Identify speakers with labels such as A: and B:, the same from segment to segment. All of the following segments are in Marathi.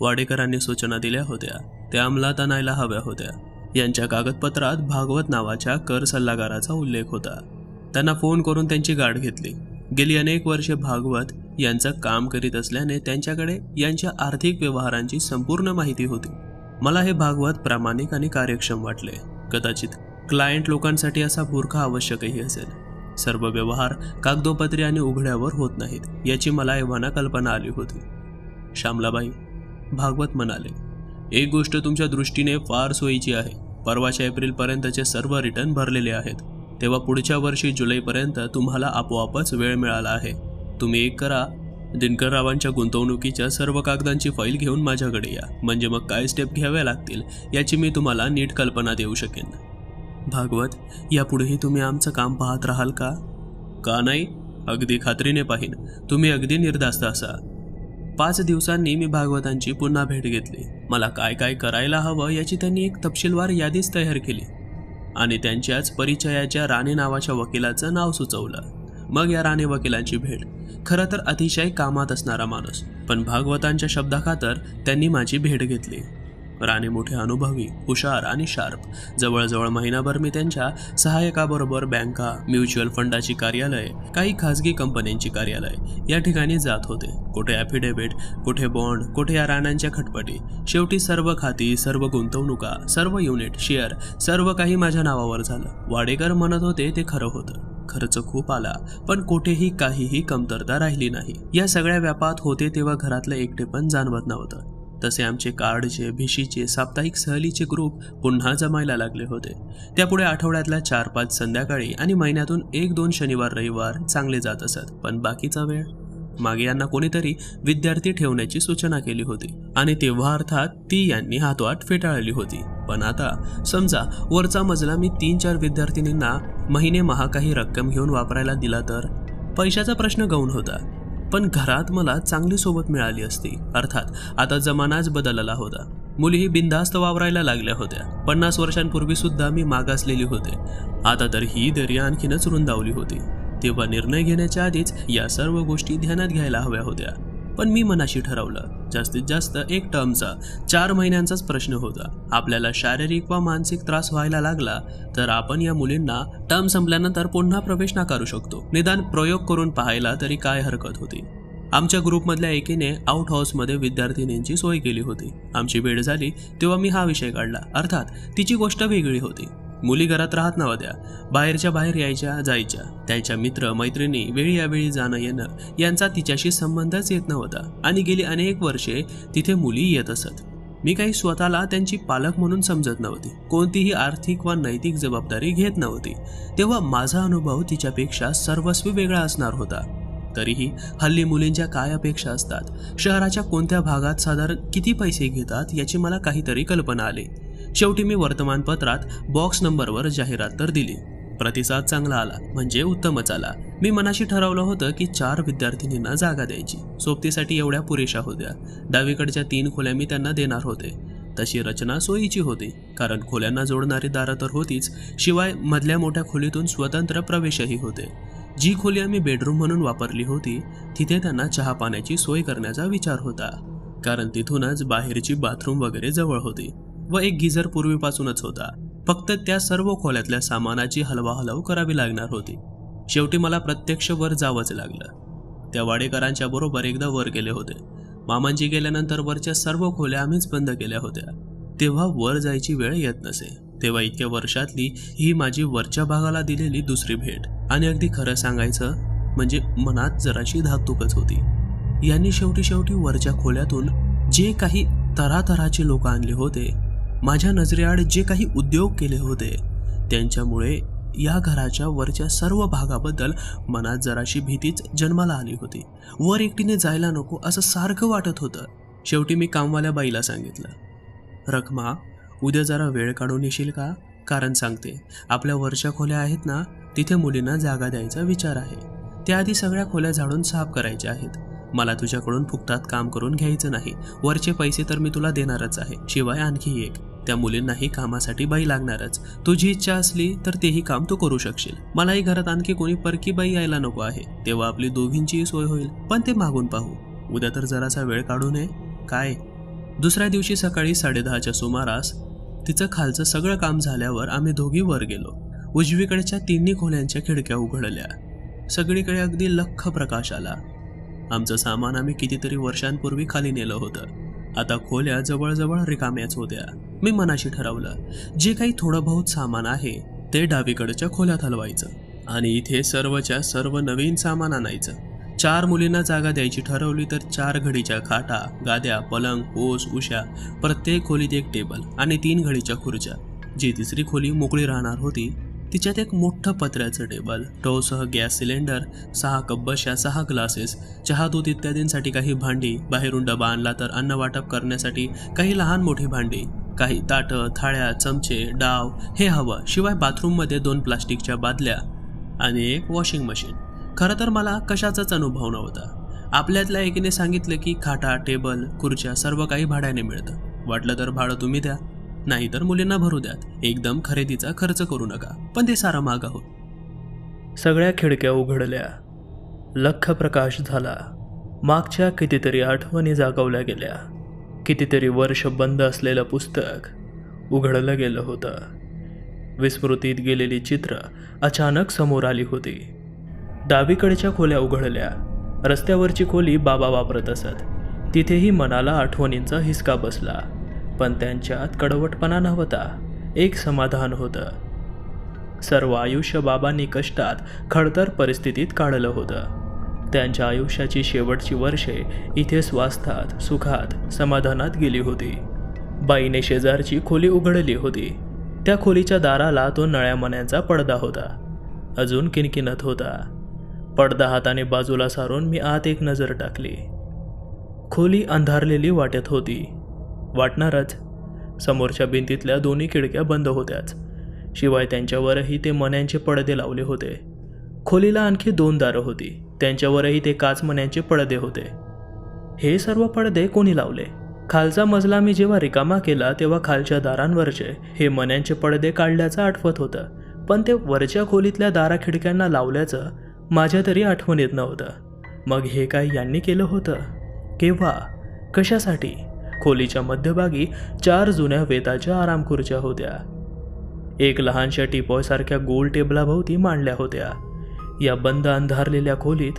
A: वाडेकरांनी सूचना दिल्या होत्या. त्या अंमलात आणायला हव्या होत्या. यांच्या कागदपत्रात भागवत नावाच्या कर सल्लागाराचा उल्लेख होता. त्यांना फोन करून त्यांची गाठ घेतली. गेली अनेक वर्षे भागवत यांचं काम करीत असल्याने त्यांच्याकडे यांच्या आर्थिक व्यवहारांची संपूर्ण माहिती होती. मला हे भागवत प्रामाणिक आणि कार्यक्षम वाटले. कदाचित क्लायंट लोकांसाठी असा बुरखा आवश्यकही असेल. सर्व व्यवहार कागदोपत्री आणि उघड्यावर होत नाहीत याची मला एव्हाना कल्पना आली होती. श्यामलाबाई भागवत म्हणाले एक गोष्ट तुमच्या दृष्टीने फार सोयीची आहे. परवाच्या एप्रिलपर्यंतचे सर्व रिटर्न भरलेले आहेत. तेव्हा पुढच्या वर्षी जुलैपर्यंत तुम्हाला आपोआपच वेळ मिळाला आहे. तुम्ही एक करा. दिनकररावांच्या गुंतवणुकीच्या सर्व कागदांची फाईल घेऊन माझ्याकडे या. म्हणजे मग काय स्टेप घ्याव्या लागतील याची मी तुम्हाला नीट कल्पना देऊ शकेन. भागवत यापुढेही तुम्ही आमचं काम पाहत राहाल का? का नाही? अगदी खात्रीने पाहीन. तुम्ही अगदी निर्धास्त असा पाच दिवसांनी मी भागवतांची पुन्हा भेट घेतली. मला काय काय करायला हवं याची त्यांनी एक तपशीलवार यादीच तयार केली. आणि त्यांच्याच परिचयाच्या राणे नावाच्या वकिलाचं नाव सुचवलं. मग या राणे वकिलांची भेट. खरं तर अतिशय कामात असणारा माणूस. पण भागवतांच्या शब्दाखातर त्यांनी माझी भेट घेतली. राणे मोठे अनुभवी हुशार आणि शार्प. जवळजवळ महिनाभर मी त्यांच्या सहाय्यकाबरोबर बँका म्युच्युअल फंडाची कार्यालय काही खाजगी कंपन्यांची कार्यालय या ठिकाणी जात होते. कुठे ॲफिडेव्हिट कुठे बॉन्ड कुठे या राण्यांच्या खटपटी. शेवटी सर्व खाती सर्व गुंतवणुका सर्व युनिट शेअर सर्व काही माझ्या नावावर झालं. वाडेकर म्हणत होते ते खरं होतं. खर्च खूप आला पण कुठेही काहीही कमतरता राहिली नाही. या सगळ्या व्यापात होते तेव्हा घरातलं एकटे पण जाणवत नव्हतं. तसे आमचे कार्डचे भिशीचे साप्ताहिक सहलीचे ग्रुप पुन्हा जमायला लागले होते. त्यापुढे आठवड्यातल्या चार पाच संध्याकाळी आणि महिन्यातून एक दोन शनिवार रविवार चांगले जात असत. पण बाकीचा वेळ? मागे यांना कोणीतरी विद्यार्थी ठेवण्याची सूचना केली होती. आणि तेव्हा अर्थात ती यांनी हातवाट फेटाळली होती. पण आता समजा वरचा मजला मी तीन चार विद्यार्थिनींना महिने महा काही रक्कम घेऊन वापरायला दिला तर? पैशाचा प्रश्न गौण होता. पण घरात मला चांगली सोबत मिळाली असती. अर्थात आता जमानाच बदलला होता. मुलीही बिनधास्त वावरायला लागल्या होत्या. पन्नास वर्षांपूर्वी सुद्धा मी मागासलेली होते. आता तर ही दर्या आणखीनच रुंदावली होती. तेव्हा निर्णय घेण्याच्या आधीच या सर्व गोष्टी ध्यानात घ्यायला हव्या होत्या. पण मी मनाशी ठरवलं. जास्तीत जास्त एक टर्मचा चार महिन्यांचाच प्रश्न होता. आपल्याला शारीरिक व मानसिक त्रास व्हायला लागला तर आपण या मुलींना टर्म संपल्यानंतर पुन्हा प्रवेश नाकारू शकतो. निदान प्रयोग करून पाहायला तरी काय हरकत होती? आमच्या ग्रुपमधल्या एकीने आउट हाऊसमध्ये विद्यार्थिनींची सोय केली होती. आमची भेट झाली तेव्हा मी हा विषय काढला. अर्थात तिची गोष्ट वेगळी होती. मुली घरात राहत नव्हत्या. बाहेरच्या बाहेर यायच्या जायच्या. त्यांच्या मित्र मैत्रिणी वेळी यावेळी जाणं येणं यांचा तिच्याशी संबंधच येत नव्हता. आणि गेली अनेक वर्षे तिथे मुली येत असत. मी काही स्वतःला त्यांची पालक म्हणून समजत नव्हती. कोणतीही आर्थिक वा नैतिक जबाबदारी घेत नव्हती. तेव्हा माझा अनुभव तिच्यापेक्षा सर्वस्वी वेगळा असणार होता. तरीही हल्ली मुलींच्या काय अपेक्षा असतात? शहराच्या कोणत्या भागात साधारण किती पैसे घेतात याची मला काहीतरी कल्पना आली. शेवटी मी वर्तमानपत्रात बॉक्स नंबरवर जाहिरात तर दिली. प्रतिसाद चांगला आला म्हणजे उत्तमच आला. मी मनाशी ठरवलं होतं की चार विद्यार्थिनींना जागा द्यायची. सोबतीसाठी एवढ्या पुरेशा होत्या. डावीकडच्या तीन खोल्या मी त्यांना देणार होते. तशी रचना सोयीची होती कारण खोल्यांना जोडणारी दारं तर होतीच शिवाय मधल्या मोठ्या खोलीतून स्वतंत्र प्रवेशही होते. जी खोली आम्ही बेडरूम म्हणून वापरली होती तिथे त्यांना चहा पाण्याची सोय करण्याचा विचार होता. कारण तिथूनच बाहेरची बाथरूम वगैरे जवळ होती. व एक गिझर पूर्वीपासूनच होता. फक्त त्या सर्व खोल्यातल्या सामानाची हलवाहलव करावी लागणार होती. शेवटी मला प्रत्यक्ष वर जावंच लागलं. त्या वाडेकरांच्या बरोबर एकदा वर गेले होते. मामांजी गेल्यानंतर वरच्या सर्व खोल्या आम्हीच बंद केल्या होत्या. तेव्हा वर जायची वेळ येत नसे. तेव्हा इतक्या वर्षातली ही माझी वरच्या भागाला दिलेली दुसरी भेट. आणि अगदी खरं सांगायचं म्हणजे मनात जराशी धाकधुकच होती. यांनी शेवटी शेवटी वरच्या खोल्यातून जे काही तऱ्हातऱ्हाचे लोक आणले होते माझ्या नजरेआड जे काही उद्योग केले होते त्यांच्यामुळे या घराच्या वरच्या सर्व भागाबद्दल मनात जराशी भीतीच जन्माला आली होती. वर एकटीने जायला नको असं सारखं वाटत होतं. शेवटी मी कामवाल्या बाईला सांगितलं रखमा उद्या जरा वेळ काढून येशील का? कारण सांगते आपल्या वरच्या खोल्या आहेत ना तिथे मुलींना जागा द्यायचा विचार आहे. त्याआधी सगळ्या खोल्या झाडून साफ करायच्या आहेत. मला तुझ्याकडून फुकटात काम करून घ्यायचं नाही. वरचे पैसे तर मी तुला देणारच आहे. शिवाय आणखी एक. त्या मुलींनाही कामासाठी बाई लागणारच. तुझी इच्छा असली तर तेही काम तू करू शकशील. मलाही घरात आणखी कोणी परकी बाई यायला नको आहे. तेव्हा आपली दोघींचीही सोय होईल. पण ते मागून पाहू. उद्या तर जरासा वेळ काढू नये. काय? दुसऱ्या दिवशी सकाळी साडेदहाच्या सुमारास तिचं खालचं सगळं काम झाल्यावर आम्ही दोघी वर गेलो. उजवीकडच्या तिन्ही खोल्यांच्या खिडक्या उघडल्या. सगळीकडे अगदी लख प्रकाश आला. आमचं सामान आम्ही कितीतरी वर्षांपूर्वी खाली नेलं होतं. आता खोल्या जवळजवळ रिकाम्याच होत्या. मी मनाशी ठरवलं. जे काही थोडं बहुत सामान आहे ते डावीकडच्या खोल्यात हलवायचं आणि इथे सर्वच्या सर्व नवीन सामान आणायचं. चार मुलींना जागा द्यायची ठरवली तर चार घडीच्या खाटा गाद्या पलंग ओस उशा प्रत्येक खोलीत एक टेबल आणि तीन घडीच्या खुर्च्या. जी तिसरी खोली मोकळी राहणार होती तिच्यात एक मोठं पत्र्याचं टेबल टोसह गॅस सिलेंडर सहा कप सहा ग्लासेस चहा दूध इत्यादींसाठी काही भांडी बाहेरून डबा आणला तर अन्न वाटप करण्यासाठी काही लहान मोठी भांडी काही ताटं थाळ्या चमचे डाव हे हवं शिवाय बाथरूममध्ये दोन प्लास्टिकच्या बादल्या आणि एक वॉशिंग मशीन. खरं तर मला कशाचाच अनुभव नव्हता. आपल्यातल्या एकीने सांगितलं की खाटा टेबल खुर्च्या सर्व काही भाड्याने मिळतं. वाटलं तर भाडं तुम्ही द्या. नाही तर मुलींना भरू द्यात. एकदम खरेदीचा खर्च करू नका. पण ते सारा माग आहोत. सगळ्या खिडक्या उघडल्या. लख प्रकाश झाला. मागच्या कितीतरी आठवणी जागवल्या गेल्या. कितीतरी वर्ष बंद असलेलं पुस्तक उघडलं गेलं होतं. विस्मृतीत गेलेली चित्र अचानक समोर आली होती. डावीकडच्या खोल्या उघडल्या. रस्त्यावरची खोली बाबा वापरत असत. तिथेही मनाला आठवणींचा हिसका बसला. पण त्यांच्यात कडवटपणा नव्हता. एक समाधान होतं. सर्व आयुष्य बाबांनी कष्टात खडतर परिस्थितीत काढलं होतं. त्यांच्या आयुष्याची शेवटची वर्षे इथे स्वास्थात सुखात समाधानात गेली होती. बाईने शेजारची खोली उघडली होती. त्या खोलीच्या दाराला तो नळ्यामण्याचा पडदा होता. अजून किनकिनत होता. पडदा हाताने बाजूला सारून मी आत एक नजर टाकली. खोली अंधारलेली वाटत होती. वाटणारच. समोरच्या भिंतीतल्या दोन्ही खिडक्या बंद होत्याच. शिवाय त्यांच्यावरही ते मण्यांचे पडदे लावले होते. खोलीला आणखी दोन दारं होती. त्यांच्यावरही ते काच मण्यांचे पडदे होते. हे सर्व पडदे कोणी लावले? खालचा मजला मी जेव्हा रिकामा केला तेव्हा खालच्या दारांवरचे हे मण्यांचे पडदे काढल्याचं आठवत होतं. पण ते वरच्या खोलीतल्या दारा खिडक्यांना लावल्याचं माझ्या तरी आठवण येत नव्हतं. मग हे काय यांनी केलं होतं? केव्हा? कशासाठी? खोलीच्या मध्यभागी चार जुन्या वेताच्या आराम खुर्च्या होत्या. एक लहानशा टिपॉयसारख्या गोल टेबलाभोवती मांडल्या होत्या. या बंद अंधारलेल्या खोलीत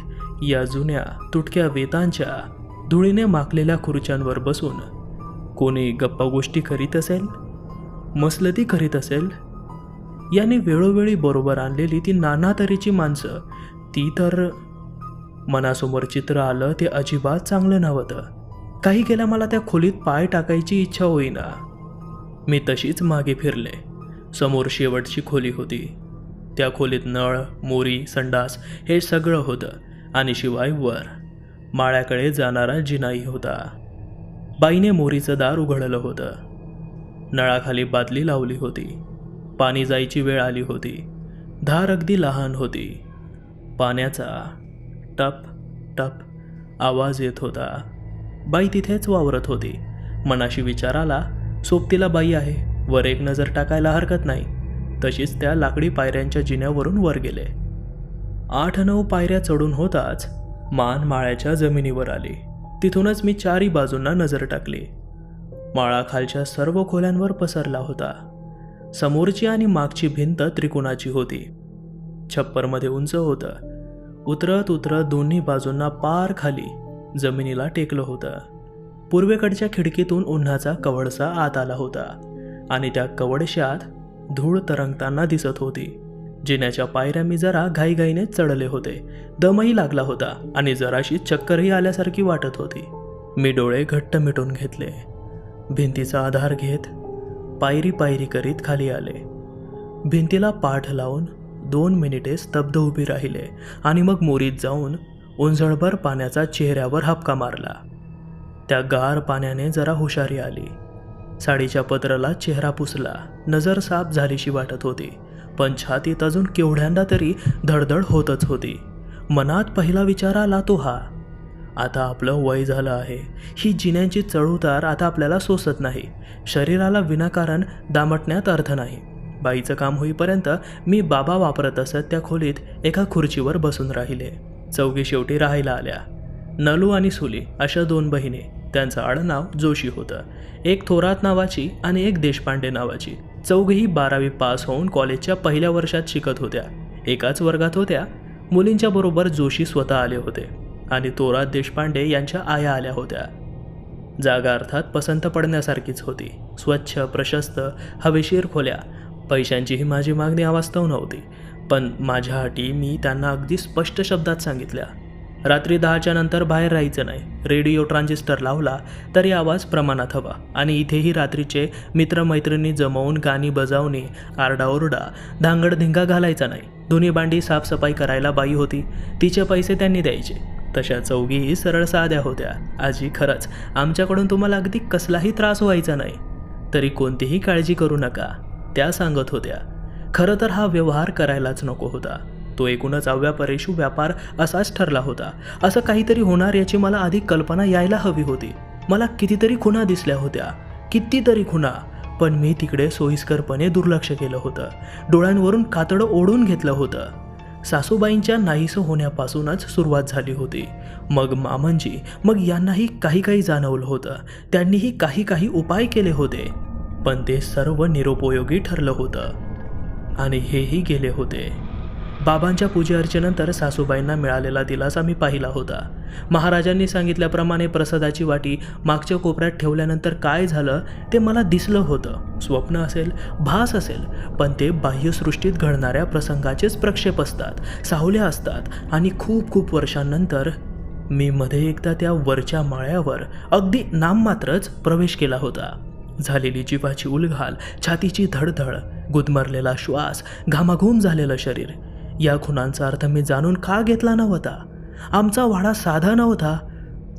A: या जुन्या तुटक्या वेतांच्या धुळीने माखलेल्या खुर्च्यांवर बसून कोणी गप्पा गोष्टी करीत असेल? मसलती करीत असेल? याने वेळोवेळी बरोबर आणलेली ती नाना तऱ्हेची माणसं ती तर मनासमोर चित्र आलं ते अजिबात चांगलं नव्हतं. काही केल्या मला त्या खोलीत पाय टाकायची इच्छा होईना. मी तशीच मागे फिरले. समोर शेवटची खोली होती. त्या खोलीत नळ मोरी संडास हे सगळं होतं आणि शिवाय वर. माळ्याकडे जाणारा जिनाई होता. बाईने मोरीचं दार उघडलं होतं. नळाखाली बादली लावली होती. पाणी जायची वेळ आली होती. धार अगदी लहान होती. पाण्याचा टप टप आवाज येत होता. बाई तिथेच वावरत होती. मनाशी विचार आला सोबतीला बाई आहे वर एक नजर टाकायला हरकत नाही. तशीच त्या लाकडी पायऱ्यांच्या जिन्यावरून वर गेले. आठ नऊ पायऱ्या चढून होताच मान माळ्याच्या जमिनीवर आली. तिथूनच मी चारी बाजूंना नजर टाकली. माळा खालच्या सर्व खोल्यांवर पसरला होता. समोरची आणि मागची भिंत त्रिकोणाची होती. छप्परमध्ये उंच होतं. उतरत उतरत दोन्ही बाजूंना पार खाली जमिनीला टेकलं होतं. पूर्वेकडच्या खिडकीतून उन्हाचा कवडसा आत आला होता आणि त्या कवडशात धूळ तरंगताना दिसत होती जिन्याच्या पायऱ्या मी जरा घाईघाईने चढले होते. दमही लागला होता आणि जराशी चक्करही आल्यासारखी वाटत होती. मी डोळे घट्ट मिटून घेतले. भिंतीचा आधार घेत पायरी पायरी करीत खाली आले. भिंतीला पाठ लावून दोन मिनिटे स्तब्ध उभी राहिले आणि मग मोरीत जाऊन उंजळभर पाण्याचा चेहऱ्यावर हपका मारला. त्या गार पाण्याने जरा हुशारी आली. साडीच्या पत्राला चेहरा पुसला. नजर साफ झालीशी वाटत होती पण छातीत अजून केवढ्यांदा तरी धडधड होतच होती. मनात पहिला विचार आला तो हा आता आपलं वय झालं आहे. ही जिन्यांची चढउतार आता आपल्याला सोसत नाही. शरीराला विनाकारण दामटण्यात अर्थ नाही. बाईचं काम होईपर्यंत मी बाबा वापरत असत त्या खोलीत एका खुर्चीवर बसून राहिले. चौघी शेवटी राहायला आल्या. नलू आणि सुली अशा दोन बहिणी त्यांचं आडनाव जोशी होतं. एक थोरात नावाची आणि एक देशपांडे नावाची. चौघही बारावी पास होऊन कॉलेजच्या पहिल्या वर्षात शिकत होत्या. एकाच वर्गात होत्या. मुलींच्या बरोबर जोशी स्वतः आले होते आणि थोरात देशपांडे यांच्या आया आल्या होत्या. जागा अर्थात पसंत पडण्यासारखीच होती. स्वच्छ प्रशस्त हवेशीर खोल्या. पैशांचीही माझी मागणी अवास्तव नव्हती. पण माझ्या अटी मी त्यांना अगदी स्पष्ट शब्दात सांगितल्या. रात्री दहाच्या नंतर बाहेर राहायचं नाही. रेडिओ ट्रान्झिस्टर लावला तरी आवाज प्रमाणात हवा आणि इथेही रात्रीचे मित्रमैत्रिणी जमवून गाणी बजावणी आरडाओरडा धांगडधिंगा घालायचा नाही. दोन्ही बांडी साफसफाई करायला बाई होती. तिचे पैसे त्यांनी द्यायचे. तशा चौघीही सरळ साध्या होत्या. आजी खरंच आमच्याकडून तुम्हाला अगदी कसलाही त्रास व्हायचा नाही. तरी कोणतीही काळजी करू नका त्या सांगत होत्या. खरं तर हा व्यवहार करायलाच नको होता. तो एकूणच अव्यापरेशू व्यापार असाच ठरला होता. असं काहीतरी होणार याची मला आधी कल्पना यायला हवी होती. मला कितीतरी खुणा दिसल्या होत्या. कितीतरी खुणा. पण मी तिकडे सोयीस्करपणे दुर्लक्ष केलं होतं. डोळ्यांवरून कातडं ओढून घेतलं होतं. सासूबाईंच्या नाहीसं होण्यापासूनच सुरुवात झाली होती. मग मामंजी मग यांनाही काही काही जाणवलं होतं. त्यांनीही काही काही उपाय केले होते. पण ते सर्व निरुपयोगी ठरलं होतं. आणि हेही गेले होते. बाबांच्या पूजेअर्चेनंतर सासूबाईंना मिळालेला दिलासा मी पाहिला होता. महाराजांनी सांगितल्याप्रमाणे प्रसादाची वाटी मागच्या कोपऱ्यात ठेवल्यानंतर काय झालं ते मला दिसलं होतं. स्वप्न असेल भास असेल पण ते बाह्यसृष्टीत घडणाऱ्या प्रसंगाचेच प्रक्षेप असतात सावल्या असतात आणि खूप खूप वर्षांनंतर मी मध्ये एकदा त्या वरच्या माळ्यावर अगदी नाममात्रच प्रवेश केला होता. झालेली जीवाची उलघाल छातीची धडधड गुदमरलेला श्वास घामाघूम झालेलं शरीर. या खुणांचा अर्थ मी जाणून का घेतला नव्हता? आमचा वाडा साधा नव्हता.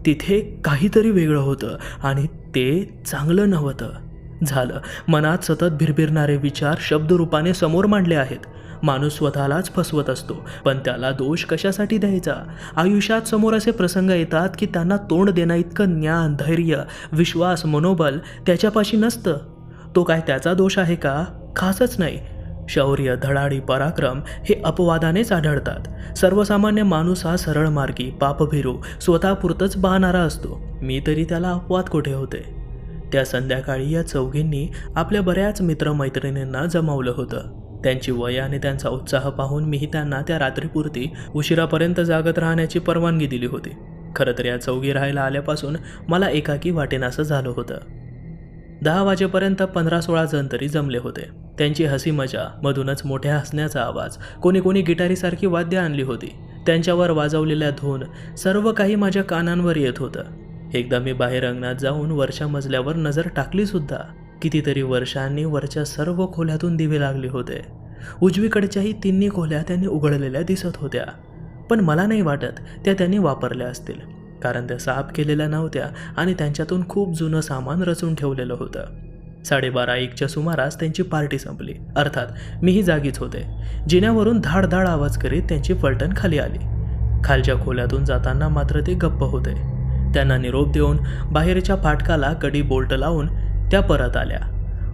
A: तिथे काहीतरी वेगळं होतं आणि ते चांगलं नव्हतं. झालं. मनात सतत भिरभिरणारे विचार शब्दरूपाने समोर मांडले आहेत. माणूस स्वतःलाच फसवत असतो. पण त्याला दोष कशासाठी द्यायचा? आयुष्यात समोर असे प्रसंग येतात की त्यांना तोंड देणं इतकं ज्ञान धैर्य विश्वास मनोबल त्याच्यापाशी नसतं. तो काय त्याचा दोष आहे का? खासच नाही. शौर्य धडाडी पराक्रम हे अपवादानेच आढळतात. सर्वसामान्य माणूस हा सरळ मार्गी पापभिरू स्वतःपुरतच पाहणारा असतो. मी तरी त्याला अपवाद कुठे होते? त्या संध्याकाळी या चौघींनी आपल्या बऱ्याच मित्रमैत्रिणींना जमावलं होतं. त्यांची वय आणि त्यांचा उत्साह पाहून मीही त्यांना त्या रात्रीपुरती उशिरापर्यंत जागत राहण्याची परवानगी दिली होती. खरं तर या चौघी राहायला आल्यापासून मला एकाकी वाटेनासं झालं होतं. दहा वाजेपर्यंत पंधरा सोळा जण तरी जमले होते. त्यांची हसी मजा मधूनच मोठ्या हसण्याचा आवाज कोणी कोणी गिटारीसारखी वाद्य आणली होती. त्यांच्यावर वाजवलेल्या धून सर्व काही माझ्या कानांवर येत होतं. एकदा मी बाहेर अंगणात जाऊन वरच्या मजल्यावर नजर टाकली सुद्धा. कितीतरी वर्षांनी वरच्या सर्व खोल्यातून दिवे लागले होते. उजवीकडच्याही तिन्ही खोल्या त्यांनी उघडलेल्या दिसत होत्या. पण मला नाही वाटत त्या त्यांनी वापरल्या असतील कारण त्या साफ केलेल्या नव्हत्या आणि त्यांच्यातून खूप जुनं सामान रचून ठेवलेलं होतं. साडेबारा एकच्या सुमारास त्यांची पार्टी संपली. अर्थात मीही जागीच होते. जिन्यावरून धाडधाड आवाज करीत त्यांची पलटण खाली आली. खालच्या खोल्यातून जाताना मात्र ते गप्प होते. त्यांना निरोप देऊन बाहेरच्या फाटकाला कडी बोल्ट लावून त्या परत आल्या.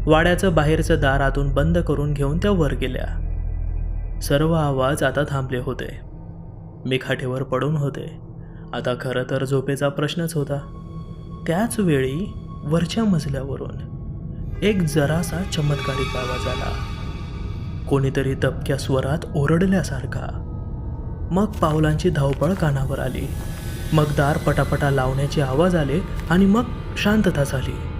A: वाड्याचं बाहेरचं दार आतून बंद करून घेऊन त्या वर गेल्या. सर्व आवाज आता थांबले होते. मी खाटेवर पडून होते. आता खरं तर झोपेचा प्रश्नच होता. त्याच वेळी वरच्या मजल्यावरून एक जरासा चमत्कारिक आवाज आला. कोणीतरी दबक्या स्वरात ओरडल्यासारखा. मग पावलांची धावपळ कानावर आली. मग दार पटापटा लावण्याचे आवाज आले आणि मग शांतता झाली.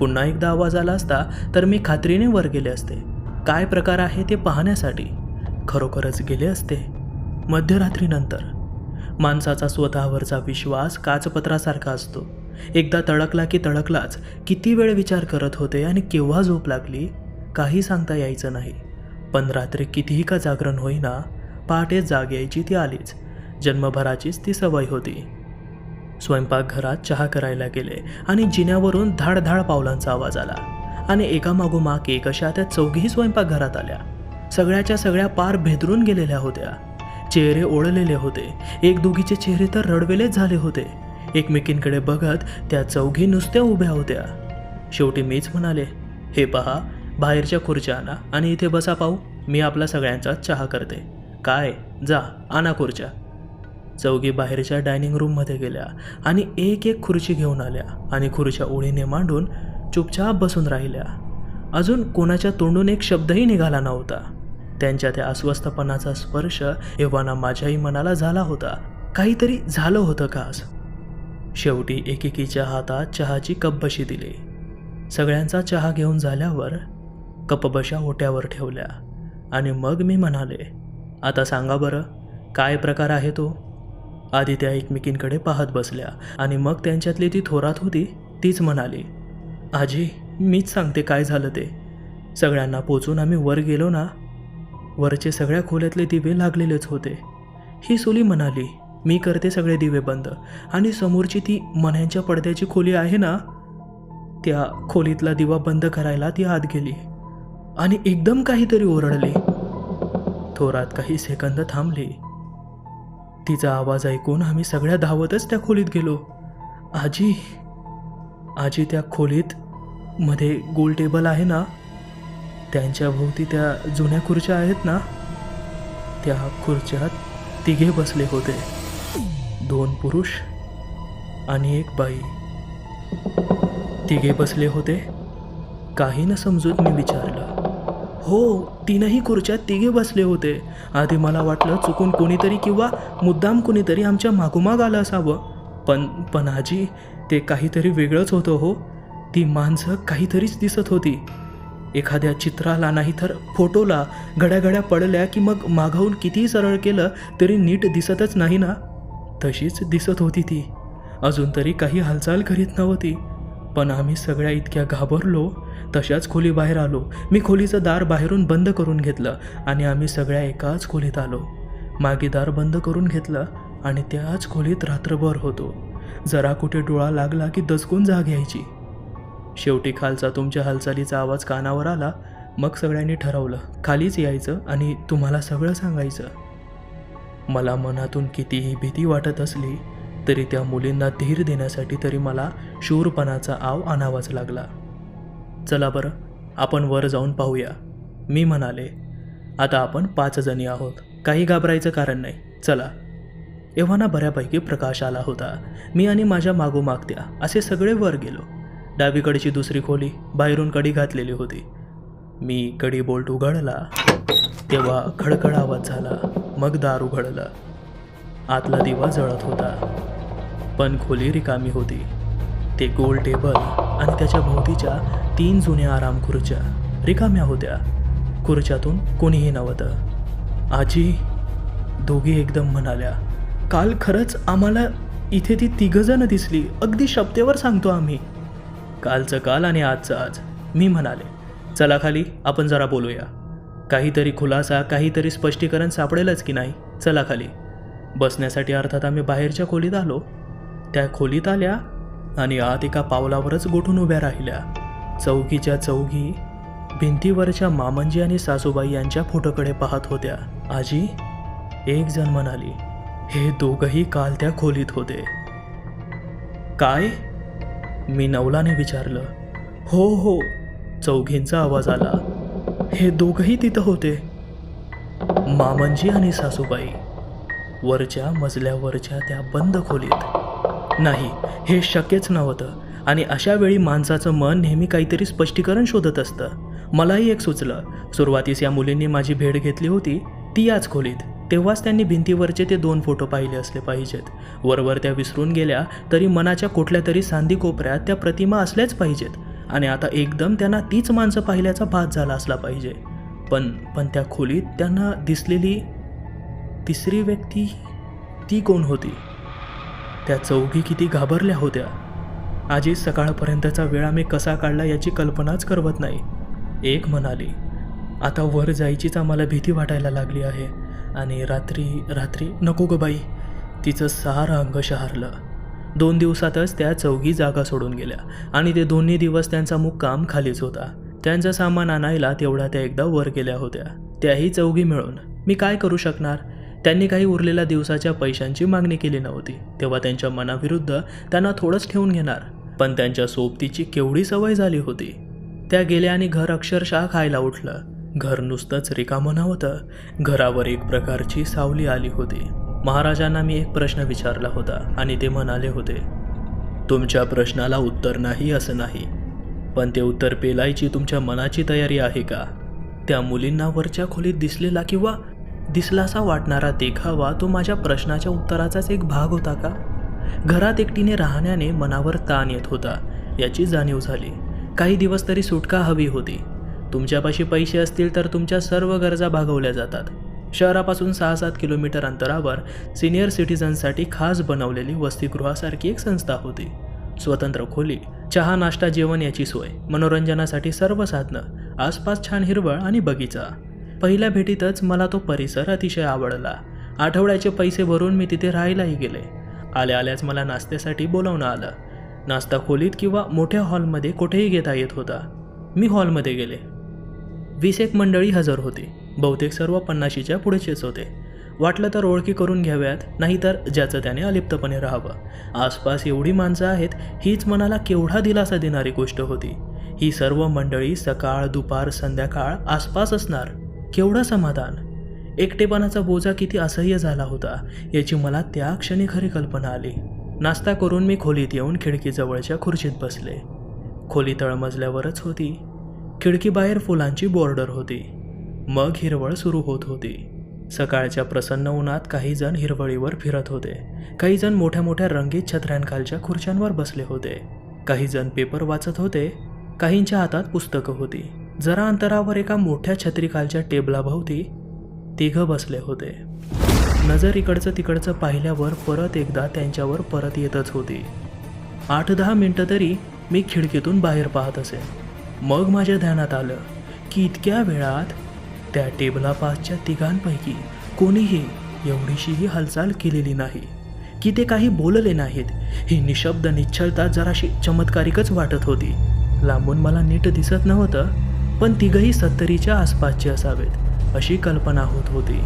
A: पुन्हा एकदा आवाज आला असता तर मी खात्रीने वर गेले असते. काय प्रकार आहे ते पाहण्यासाठी? खरोखरच गेले असते? मध्यरात्रीनंतर. माणसाचा स्वतःवरचा विश्वास काचपत्रासारखा असतो. एकदा तडकला की तडकलाच किती वेळ विचार करत होते आणि केव्हा झोप लागली? काही सांगता यायचं नाही. पण रात्री कितीही का जागरण होईना पहाटे जाग यायची ती आलीच. जन्मभराचीच ती सवय होती. स्वयंपाकघरात चहा करायला गेले आणि जिन्यावरून धाडधाड पावलांचा आवाज आला. आणि एकामागोमाग एक अशा त्या चौघीही स्वयंपाकघरात आल्या. सगळ्याच्या सगळ्या पार भेदरून गेलेल्या होत्या. चेहरे ओढलेले होते. एक दोघीचे चेहरे तर रडवेलेच झाले होते. एकमेकींकडे बघत त्या चौघी नुसत्या उभ्या होत्या. शेवटी मीच म्हणाले हे पहा बाहेरच्या खुर्च्या आणा आणि इथे बसा पाहू. मी आपला सगळ्यांचा चहा करते. काय? जा आणा खुर्च्या. चौघी बाहेरच्या डायनिंग रूममध्ये गेल्या आणि एक एक खुर्ची घेऊन आल्या आणि खुर्च्या ओळीने मांडून चुपचाप बसून राहिल्या. अजून कोणाच्या तोंडून एक शब्दही निघाला नव्हता. त्यांच्या त्या अस्वस्थपणाचा स्पर्श एव्हाना माझ्याही मनाला झाला होता. काहीतरी झालं होतं कास शेवटी एकेकीच्या हातात चहाची कपबशी दिली. सगळ्यांचा चहा घेऊन झाल्यावर कपबशा ओट्यावर ठेवल्या आणि मग मी म्हणाले आता सांगा बरं काय प्रकार आहे तो? आधी त्या एकमेकींकडे पाहत बसल्या आणि मग त्यांच्यातली ती थोरात होती तीच म्हणाली आजी मीच सांगते काय झालं ते. सगळ्यांना पोचून आम्ही वर गेलो ना. वरचे सगळ्या खोल्यातले दिवे लागलेलेच होते. ही सुली म्हणाली मी करते सगळे दिवे बंद. आणि समोरची ती मन्यांच्या पडद्याची खोली आहे ना? त्या खोलीतला दिवा बंद करायला ती आत गेली आणि एकदम काहीतरी ओरडली. थोरात काही सेकंद थांबली. तिचा आवाज ऐकून आम्ही सगळ्या धावतच त्या खोलीत गेलो. आजी आजी त्या खोलीत मध्ये गोल टेबल आहे ना? त्यांच्या भोवती त्या जुन्या खुर्च्या आहेत ना? त्या खुर्च्यात तिघे बसले होते. दोन पुरुष आणि एक बाई. तिघे बसले होते. काही न समजून मी विचारलं. हो तीनही खुर्च्यात तिघे बसले होते. आधी मला वाटलं चुकून कोणीतरी किंवा मुद्दाम कोणीतरी आमच्या मागोमाग आलं असावं. पण पण आजी ते काहीतरी वेगळंच होतं हो. ती माणसं काहीतरीच दिसत होती. एखाद्या चित्राला नाही तर फोटोला घड्याघड्या पडल्या की मग मागाहून कितीही सरळ केलं तरी नीट दिसतच नाही ना? तशीच दिसत होती ती. अजून तरी काही हालचाल करीत नव्हती. पण आम्ही सगळ्या इतक्या घाबरलो. तशाच खोलीबाहेर आलो. मी खोलीचं दार बाहेरून बंद करून घेतलं आणि आम्ही सगळ्या एकाच खोलीत आलो. मागे दार बंद करून घेतलं आणि त्याच खोलीत रात्रभर होतो. जरा कुठे डोळा लागला की दचकून जाग घ्यायची शेवटी खालचा तुमच्या हालचालीचा आवाज कानावर आला. मग सगळ्यांनी ठरवलं खालीच यायचं आणि तुम्हाला सगळं सांगायचं. मला मनातून कितीही भीती वाटत असली तरी त्या मुलींना धीर देण्यासाठी तरी मला शूरपणाचा आव आणावाच लागला. चला बरं आपण वर जाऊन पाहूया. मी म्हणाले आता आपण पाच जणी आहोत. काही घाबरायचं कारण नाही. चला. एव्हाना बऱ्यापैकी प्रकाश आला होता. मी आणि माझ्या मागोमाग त्या असे सगळे वर गेलो. डावीकडची दुसरी खोली बाहेरून कडी घातलेली होती. मी कडी बोल्ट उघडला. तेव्हा खडखड आवाज झाला. मग दार उघडलं. आतला दिवा जळत होता. पण खोली रिकामी होती. ते गोल टेबल आणि त्याच्या भोवतीच्या तीन जुन्या आराम खुर्च्या रिकाम्या होत्या. खुर्च्यातून कोणीही नव्हतं. आजी दोघी एकदम म्हणाल्या काल खरंच आम्हाला इथे ती तिघजणं दिसली. अगदी शब्देवर सांगतो आम्ही. कालचं काल आणि आजचं आज. मी म्हणाले चला खाली आपण जरा बोलूया. काहीतरी खुलासा काहीतरी स्पष्टीकरण सापडेलच की नाही? चला खाली. बसण्यासाठी अर्थात आम्ही बाहेरच्या खोलीत आलो. त्या खोलीत आल्या आणि आत एका पावलावरच गोठून उभ्या राहिल्या. चौकीच्या चौघी भिंतीवरच्या मामंजी आणि सासूबाई यांच्या फोटोकडे पाहत होत्या. आजी एक जण म्हणाली हे दोघही काल त्या खोलीत होते. काय? मी नवलाने विचारलं. हो हो चौघींचा आवाज आला. हे दोघही तिथं होते. मामंजी आणि सासूबाई वरच्या मजल्यावरच्या त्या बंद खोलीत नाही हे शक्यच नव्हतं. आणि अशा वेळी माणसाचं मन नेहमी काहीतरी स्पष्टीकरण शोधत असतं. मलाही एक सुचलं. सुरुवातीस या मुलींनी माझी भेट घेतली होती. ती याच खोलीत. तेव्हाच त्यांनी भिंतीवरचे ते दोन फोटो पाहिले असले पाहिजेत. वरवर त्या विसरून गेल्या तरी मनाच्या कुठल्या तरी सांदी कोपऱ्यात त्या प्रतिमा असल्याच पाहिजेत. आणि आता एकदम त्यांना तीच माणसं पाहिल्याचा भात झाला असला पाहिजे. पण पण त्या खोलीत त्यांना दिसलेली तिसरी व्यक्ती ती कोण होती? त्या चौघी किती घाबरल्या होत्या. आजी सकाळपर्यंतचा वेळ आम्ही कसा काढला याची कल्पनाच करवत नाही. एक म्हणाली आता वर जायचीच आम्हाला भीती वाटायला लागली आहे आणि रात्री रात्री नको ग बाई तिचं सारं अंग शहारलं. दोन दिवसातच त्या चौघी जागा सोडून गेल्या आणि ते दोन्ही दिवस त्यांचा मुक्काम खालीच होता. त्यांचा सामान आणायला तेवढ्या त्या एकदा वर गेल्या होत्या. त्याही चौघी मिळून. मी काय करू शकणार? त्यांनी काही उरलेल्या दिवसाच्या पैशांची मागणी केली नव्हती. तेव्हा त्यांच्या मनाविरुद्ध त्यांना थोडंच ठेवून घेणार. पण त्यांच्या सोबतीची केवढी सवय झाली होती. त्या गेल्या आणि घर अक्षरशः खायला उठलं. घर नुसतंच रिकामं नव्हतं. घरावर एक प्रकारची सावली आली होती. महाराजांना मी एक प्रश्न विचारला होता आणि ते म्हणाले होते तुमच्या प्रश्नाला उत्तर नाही असं नाही. पण ते उत्तर पेलायची तुमच्या मनाची तयारी आहे का? त्या मुलींना वरच्या खोलीत दिसलेला किंवा दिसलासा वाटणारा देखावा तो माझ्या प्रश्नाच्या उत्तराचाच एक भाग होता का? घरात एकटीने राहण्याने मनावर ताण येत होता. याची जाणीव झाली. काही दिवस तरी सुटका हवी होती. तुमच्यापाशी पैसे असतील तर तुमच्या सर्व गरजा भागवल्या जातात. शहरापासून सहा सात किलोमीटर अंतरावर सिनियर सिटीजनसाठी खास बनवलेली वसतिगृहासारखी एक संस्था होती. स्वतंत्र खोली चहा नाश्ता जेवण याची सोय मनोरंजनासाठी सर्व साधनं आसपास छान हिरवळ आणि बगीचा. पहिल्या भेटीतच मला तो परिसर अतिशय आवडला. आठवड्याचे पैसे भरून मी तिथे राहायलाही गेले. आल्या आल्याच मला नाश्त्यासाठी बोलावणं आलं. नाश्ता खोलीत किंवा मोठ्या हॉलमध्ये कुठेही घेता येत होता. मी हॉलमध्ये गेले. वीस एक मंडळी हजर होती. बहुतेक सर्व पन्नाशीच्या पुढेचेच होते. वाटलं तर ओळखी करून घ्याव्यात नाहीतर ज्याचं त्याने अलिप्तपणे राहावं. आसपास एवढी माणसं आहेत हीच मनाला केवढा दिलासा देणारी गोष्ट होती. ही सर्व मंडळी सकाळ दुपार संध्याकाळ आसपास असणार. केवढं समाधान? एकटेपणाचा बोजा किती असह्य झाला होता याची मला त्या क्षणी खरी कल्पना आली. नाश्ता करून मी खोलीत येऊन खिडकीजवळच्या खुर्चीत बसले. खोली तळमजल्यावरच होती. खिडकीबाहेर फुलांची बॉर्डर होती. मग हिरवळ सुरू होत होती. सकाळच्या प्रसन्न उन्हात काही जण हिरवळीवर फिरत होते. काही जण मोठ्या मोठ्या रंगीत छत्र्यांखालच्या खुर्च्यांवर बसले होते. काही जण पेपर वाचत होते. काहींच्या हातात पुस्तकं होती. जरा अंतरावर एका मोठ्या छत्रीखालच्या टेबलाभोवती तिघं बसले होते. नजर इकडचं तिकडचं पाहिल्यावर परत एकदा त्यांच्यावर परत येतच होती. आठ दहा मिनटं तरी मी खिडकीतून बाहेर पाहत असे. मग माझ्या ध्यानात आलं की इतक्या वेळात त्या टेबलापासच्या तिघांपैकी कोणीही एवढीशीही हालचाल केलेली नाही की ते काही बोलले नाहीत. ही निशब्द निश्चलता जराशी चमत्कारिकच वाटत होती. लांबून मला नीट दिसत नव्हतं पण तिघही सत्तरीच्या आसपासचे असावेत अशी कल्पना होत होती.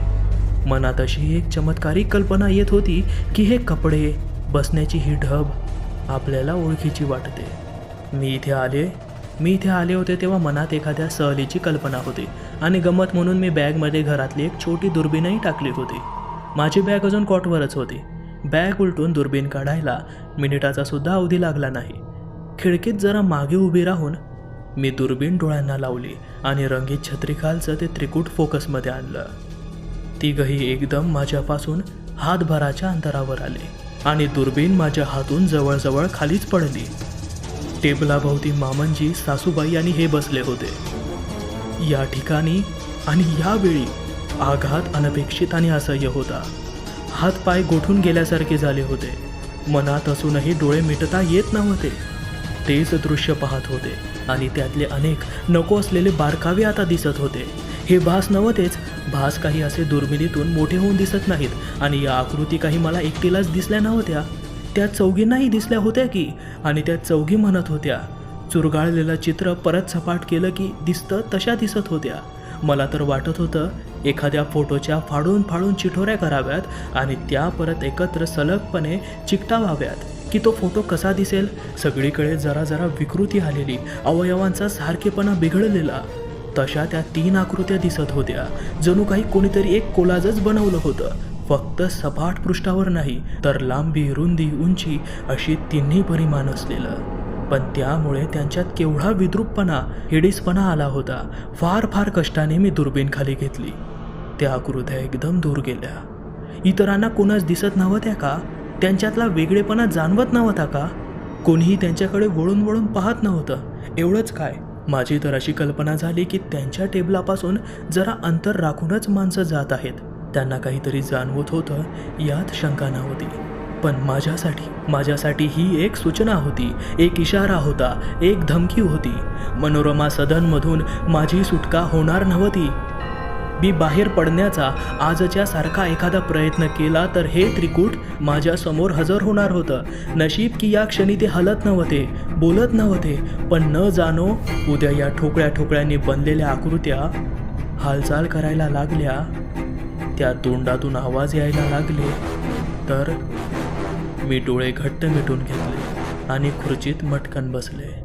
A: मनात अशी एक चमत्कारिक कल्पना येत होती की हे कपडे बसण्याची ही ढब आपल्याला ओळखीची वाटते. मी इथे आले मी इथे आले होते तेव्हा मनात एखाद्या सहलीची कल्पना होती आणि गंमत म्हणून मी बॅगमध्ये घरातली एक छोटी दुर्बीणही टाकली होती. माझी बॅग अजून कॉटवरच होती. बॅग उलटून दुर्बीण काढायला मिनिटाचा सुद्धा अवधी लागला नाही. खिडकीत जरा मागे उभी राहून मी दुर्बीण डोळ्यांना लावली आणि रंगीत छत्रीखालचं ते त्रिकूट फोकसमध्ये आणलं. तिघही एकदम माझ्यापासून हातभराच्या अंतरावर आले आणि दुर्बीण माझ्या हातून जवळजवळ खालीच पडली. टेबलाभोवती मामनजी सासूबाई आणि हे बसले होते. या ठिकाणी आणि यावेळी आघात अनपेक्षित आणि असह्य होता. हातपाय गोठून गेल्यासारखे झाले होते. मनात असूनही डोळे मिटता येत नव्हते. तेच दृश्य पाहत होते. आणि त्यातले अनेक नको असलेले बारकावे आता दिसत होते. हे भास नव्हतेच भास काही असे दुर्मिळीतून मोठे होऊन दिसत नाहीत. आणि या आकृती काही मला एकटीलाच दिसल्या नव्हत्या. त्या चौघींनाही दिसल्या होत्या की आणि त्या चौघी म्हणत होत्या चुरगाळलेलं चित्र परत सपाट केलं की दिसतं तशा दिसत होत्या. मला तर वाटत होतं एखाद्या फोटोच्या फाडून फाडून चिठोऱ्या कराव्यात आणि त्या परत एकत्र सलगपणे चिकटावाव्यात. की तो फोटो कसा दिसेल? सगळीकडे जरा जरा विकृती आलेली. अवयवांचा सारखेपणा बिघडलेला. तशा त्या तीन आकृत्या दिसत होत्या. जणू काही कोणीतरी एक कोलाजच बनवलं होतं. फक्त सपाट पृष्ठावर नाही तर लांबी रुंदी उंची अशी तिन्ही परिमाण असलेलं. पण त्यामुळे त्यांच्यात केवढा विद्रूपपणा हिडीसपणा आला होता. फार फार कष्टाने मी दुर्बीण खाली घेतली. त्या आकृत्या एकदम दूर गेल्या. इतरांना कोणाच दिसत नव्हत्या का? त्यांच्यातला वेगळेपणा जाणवत नव्हता का? कोणीही त्यांच्याकडे वळून वळून पाहत नव्हतं. एवढंच काय? माझी तर अशी कल्पना झाली की त्यांच्या टेबलापासून जरा अंतर राखूनच माणसं जात आहेत. त्यांना काहीतरी जाणवत होतं यात शंका नव्हती. पण माझ्यासाठी माझ्यासाठी ही एक सूचना होती एक इशारा होता एक धमकी होती. मनोरमा सदनमधून माझी सुटका होणार नव्हती. मी बाहेर पडण्याचा आजच्या सारखा एखादा प्रयत्न केला तर हे त्रिकूट माझ्यासमोर हजर होणार होतं. नशीब की या क्षणी ते हलत नव्हते बोलत नव्हते पण न जाणो उद्या या ठोकळ्या ठोकळ्यांनी बनलेल्या आकृत्या हालचाल करायला लागल्या. त्या तोंडातून आवाज यायला लागले. तर मी डोळे घट्ट मिटून घेतले आणि खुर्चीत मटकन बसले.